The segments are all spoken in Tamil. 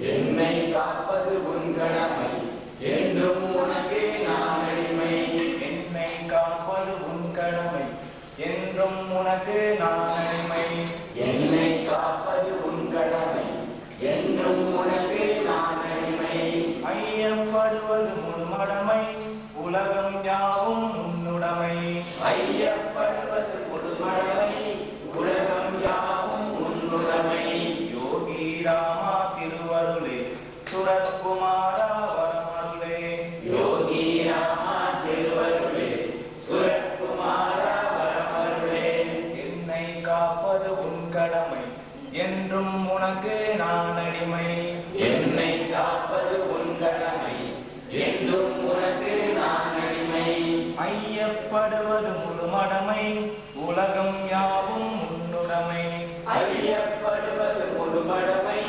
என்னை காப்பது உன் கடமை என்றும் உனக்கே நான் அடிமை. என்னை காப்பது உன் கடமை என்றும் உனக்கு நான் அடிமை. என்னை காப்பது உன் கடமை என்றும் உனக்கே நான் அடிமை. ஐயப்படுவது முழுமடமை உலகம் யாவும் உன்னுடைமை. ஐயப்படுவது முழுமடமை யாவும் உன்னுடைமை. ஐயப்படுவது முழுமடமை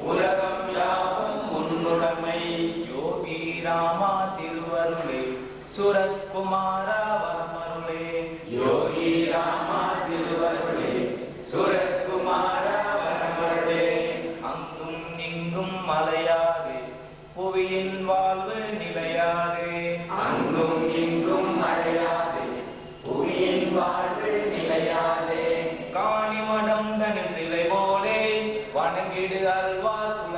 உலகம் யாவும் உன்னுடைமை. யோகி ராமா திருவருளே. சுரத்குமாரா வரமருளே யோகி ராமா திருவருளே. சுரத்குமாரா வரமருளே அங்கும் இங்கும் மலையாதே புவியின் வாழ்வு நிலையாதே அங்கும் இங்கும் வணங்கிடு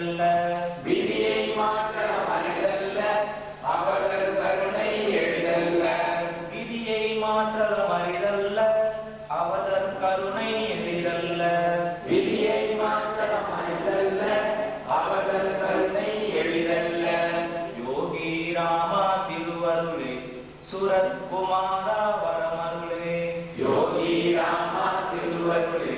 எரிதல்ல விதியை மாற்ற மனிதல்ல அவர்கள் கருணை எளிதல்ல விதியை மாற்ற மனிதல்ல அவதர் கருணை எளிதல்ல விதியை மாற்ற மனிதல்ல அவர்கள் கருணை எளிதல்ல யோகி ராமா திருவருளே. சுரத்குமாரா வரமருளே. யோகி ராமா திருவருளே.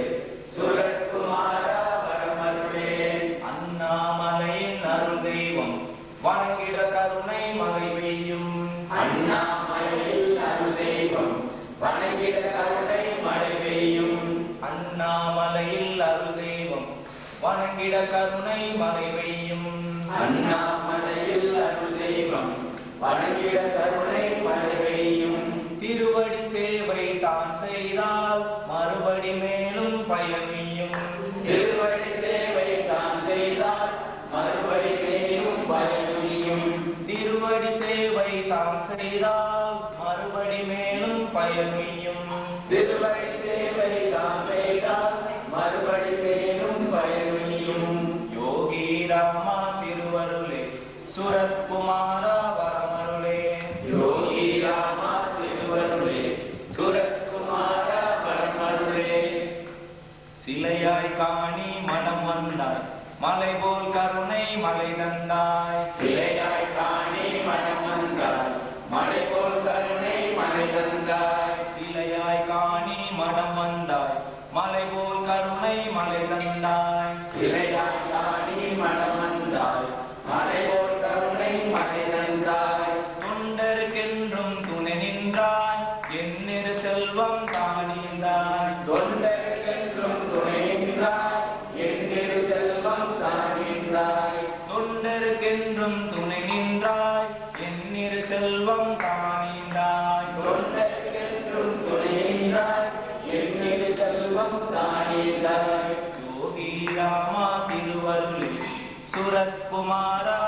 வணங்கிட கருணை மழை பெய்யும் அண்ணாமலையில் அருள் தெய்வம் வணங்கிட கருணை மழை பெய்யும் திருவடி சேவை தான் செய்தால் மறுபடி மேலும் பயணியும். திருவடி சேவை தான் செய்தால் மறுபடி மேலும் பயணியும். திருவடி சேவை தான் செய்தால் மறுபடி மேலும் பயணியும். திருவடி சேவை தான் செய்தால் மறுபடி மேலும் சுரத்குமாரா வரமருளே யோகி ராமா திருவருளே சுரத்குமாரா வரமருளே சிலையாய் காணி மனம் வந்தாய் மலை போல் கருணை மலை தந்தாய். சிலையாய் காணி மனம் வந்தாய் மழை போல் கருணை மழை தந்தாய். சிலையாய் காணி மனம் வந்தாய் மலை போல் கருணை மலை தந்தாய். செல்வம் தானிந்தாய் தொண்டருக்கென்றும் துணைந்தாய் என்கிற செல்வம் தானிந்தாய் தொண்டருக்கென்றும் துணை நின்றாய். என்னிரு செல்வம் தானிந்தாய் தொண்டருக்கென்றும் துணைந்தாய் என்கிற செல்வம் தானிந்தாய் யோகி ராமா திருவருளே சுரத்குமாரா